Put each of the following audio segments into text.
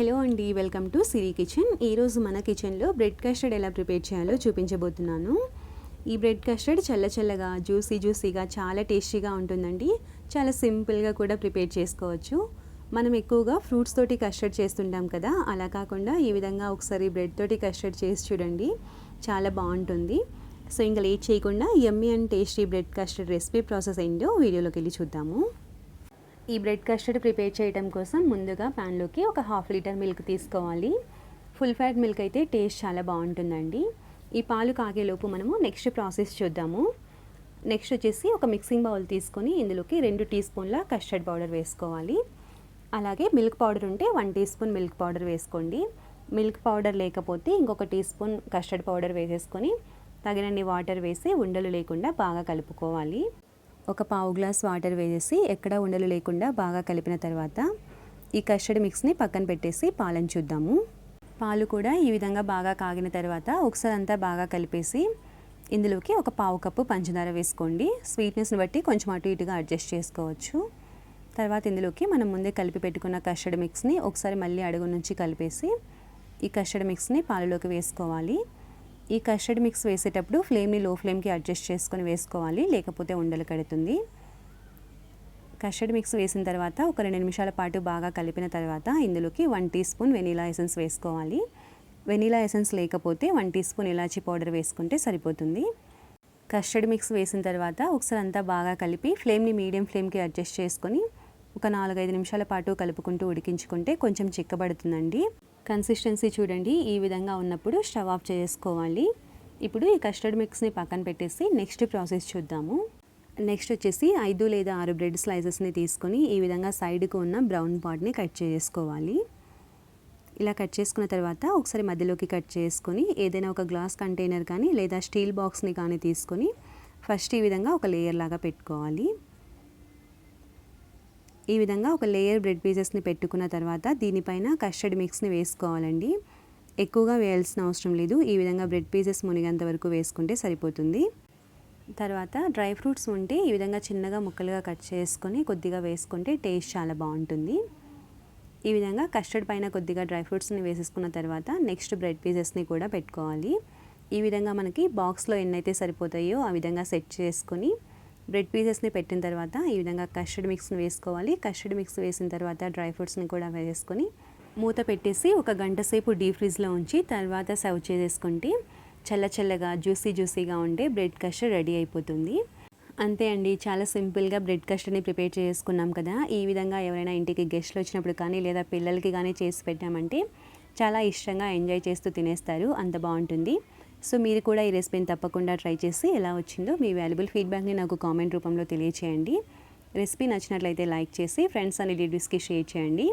Hello అండి welcome to Siri kitchen. ఈరోజు మన కిచెన్లో బ్రెడ్ కస్టర్డ్ ఎలా ప్రిపేర్ చేయాలో చూపించబోతున్నాను. ఈ బ్రెడ్ కస్టర్డ్ చల్ల చల్లగా జ్యూసీ జ్యూసీగా చాలా టేస్టీగా ఉంటుందండి. చాలా సింపుల్గా కూడా ప్రిపేర్ చేసుకోవచ్చు. మనం ఎక్కువగా ఫ్రూట్స్ తోటి కస్టర్డ్ చేస్తుంటాం కదా అలా కాకుండా ఈ విధంగా ఒకసారి బ్రెడ్ తోటి కస్టర్డ్ చేసి చూడండి. చాలా బాగుంటుంది. సో ఇంకా లేట్ చేయకుండా yummy and tasty bread custard recipe process ఏంటో వీడియోలోకి వెళ్ళి చూద్దాము. ఈ బ్రెడ్ కస్టర్డ్ ప్రిపేర్ చేయడం కోసం ముందుగా ప్యాన్లోకి ఒక హాఫ్ లీటర్ మిల్క్ తీసుకోవాలి. ఫుల్ ఫ్యాట్ మిల్క్ అయితే టేస్ట్ చాలా బాగుంటుందండి. ఈ పాలు కాగేలోపు మనము నెక్స్ట్ ప్రాసెస్ చూద్దాము. నెక్స్ట్ వచ్చేసి ఒక మిక్సింగ్ బౌల్ తీసుకొని ఇందులోకి రెండు టీ స్పూన్ల కస్టర్డ్ పౌడర్ వేసుకోవాలి. అలాగే మిల్క్ పౌడర్ ఉంటే one teaspoon milk powder వేసుకోండి. మిల్క్ పౌడర్ లేకపోతే ఇంకొక టీ స్పూన్ కస్టర్డ్ పౌడర్ వేసేసుకొని తగినన్ని వాటర్ వేసి ఉండలు లేకుండా బాగా కలుపుకోవాలి. ఒక పావు గ్లాస్ వాటర్ వేసేసి ఎక్కడ ఉండలు లేకుండా బాగా కలిపిన తర్వాత ఈ కస్టర్డ్ మిక్స్ని పక్కన పెట్టేసి పాలను చూద్దాము. పాలు కూడా ఈ విధంగా బాగా కాగిన తర్వాత ఒకసారి అంతా బాగా కలిపేసి ఇందులోకి ఒక పావు కప్పు పంచదార వేసుకోండి. స్వీట్నెస్ని బట్టి కొంచెం అటు ఇటుగా అడ్జస్ట్ చేసుకోవచ్చు. తర్వాత ఇందులోకి మనం ముందే కలిపి పెట్టుకున్న కస్టర్డ్ మిక్స్ని ఒకసారి మళ్ళీ అడుగు నుంచి కలిపేసి ఈ కస్టర్డ్ మిక్స్ని పాలలోకి వేసుకోవాలి. ఈ కస్టర్డ్ మిక్స్ వేసేటప్పుడు ఫ్లేమ్ని లో ఫ్లేమ్కి అడ్జస్ట్ చేసుకొని వేసుకోవాలి లేకపోతే ఉండలు కడుతుంది. కస్టర్డ్ మిక్స్ వేసిన తర్వాత ఒక రెండు నిమిషాల పాటు బాగా కలిపిన తర్వాత ఇందులోకి one teaspoon vanilla essence వేసుకోవాలి. వెనీలా ఎసెన్స్ లేకపోతే వన్ టీ స్పూన్ ఇలాచీ పౌడర్ వేసుకుంటే సరిపోతుంది. కస్టర్డ్ మిక్స్ వేసిన తర్వాత ఒకసారి అంతా బాగా కలిపి ఫ్లేమ్ని మీడియం ఫ్లేమ్కి అడ్జస్ట్ చేసుకొని ఒక నాలుగైదు నిమిషాల పాటు కలుపుకుంటూ ఉడికించుకుంటే కొంచెం చిక్కబడుతుందండి. కన్సిస్టెన్సీ చూడండి ఈ విధంగా ఉన్నప్పుడు స్టవ్ ఆఫ్ చేసుకోవాలి. ఇప్పుడు ఈ కస్టర్డ్ మిక్స్ని పక్కన పెట్టేసి నెక్స్ట్ ప్రాసెస్ చూద్దాము. నెక్స్ట్ వచ్చేసి ఐదు లేదా ఆరు బ్రెడ్ స్లైసెస్ని తీసుకొని ఈ విధంగా సైడ్కు ఉన్న బ్రౌన్ పార్ట్ని కట్ చేసుకోవాలి. ఇలా కట్ చేసుకున్న తర్వాత ఒకసారి మధ్యలోకి కట్ చేసుకొని ఏదైనా ఒక గ్లాస్ కంటైనర్ కానీ లేదా స్టీల్ బాక్స్ని కానీ తీసుకొని ఫస్ట్ ఈ విధంగా ఒక లేయర్ లాగా పెట్టుకోవాలి. ఈ విధంగా ఒక లేయర్ బ్రెడ్ పీసెస్ని పెట్టుకున్న తర్వాత దీనిపైన కస్టర్డ్ మిక్స్ని వేసుకోవాలండి. ఎక్కువగా వేయాల్సిన అవసరం లేదు. ఈ విధంగా బ్రెడ్ పీసెస్ మునిగేంత వరకు వేసుకుంటే సరిపోతుంది. తర్వాత డ్రై ఫ్రూట్స్ ఉంటే ఈ విధంగా చిన్నగా ముక్కలుగా కట్ చేసుకొని కొద్దిగా వేసుకుంటే టేస్ట్ చాలా బాగుంటుంది. ఈ విధంగా కస్టర్డ్ పైన కొద్దిగా డ్రై ఫ్రూట్స్ని వేసేసుకున్న తర్వాత నెక్స్ట్ బ్రెడ్ పీసెస్ని కూడా పెట్టుకోవాలి. ఈ విధంగా మనకి బాక్స్లో ఎన్నైతే సరిపోతాయో ఆ విధంగా సెట్ చేసుకొని బ్రెడ్ పీసెస్ని పెట్టిన తర్వాత ఈ విధంగా కస్టర్డ్ మిక్స్ని వేసుకోవాలి. కస్టర్డ్ మిక్స్ వేసిన తర్వాత డ్రై ఫ్రూట్స్ని కూడా వేసుకొని మూత పెట్టేసి ఒక గంట సేపు డీప్ ఫ్రిడ్జ్లో ఉంచి తర్వాత సర్వ్ చేసేసుకుంటే చల్ల చల్లగా జ్యూసీ జ్యూసీగా ఉండే బ్రెడ్ కస్టర్డ్ రెడీ అయిపోతుంది. అంతే అండి. చాలా సింపుల్గా బ్రెడ్ కస్టర్డ్ని ప్రిపేర్ చేసుకున్నాం కదా. ఈ విధంగా ఎవరైనా ఇంటికి గెస్ట్లు వచ్చినప్పుడు కానీ లేదా పిల్లలకి కానీ చేసి పెట్టామంటే చాలా ఇష్టంగా ఎంజాయ్ చేస్తూ తినేస్తారు. అంత బాగుంటుంది. సో మీరు కూడా ఈ రెసిపీని తప్పకుండా ట్రై చేసి ఎలా వచ్చిందో మీ వాల్యుబుల్ ఫీడ్బ్యాక్ని నాకు కామెంట్ రూపంలో తెలియచేయండి. రెసిపీ నచ్చినట్లయితే లైక్ చేసి ఫ్రెండ్స్ అండ్ రిలేటివ్స్కి షేర్ చేయండి.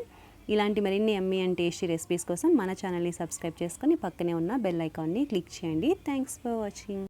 ఇలాంటి మరిన్ని ఎమ్మీ అండ్ టేస్టీ రెసిపీస్ కోసం మన ఛానల్ని సబ్స్క్రైబ్ చేసుకొని పక్కనే ఉన్న బెల్ ఐకాన్ని క్లిక్ చేయండి. Thanks for watching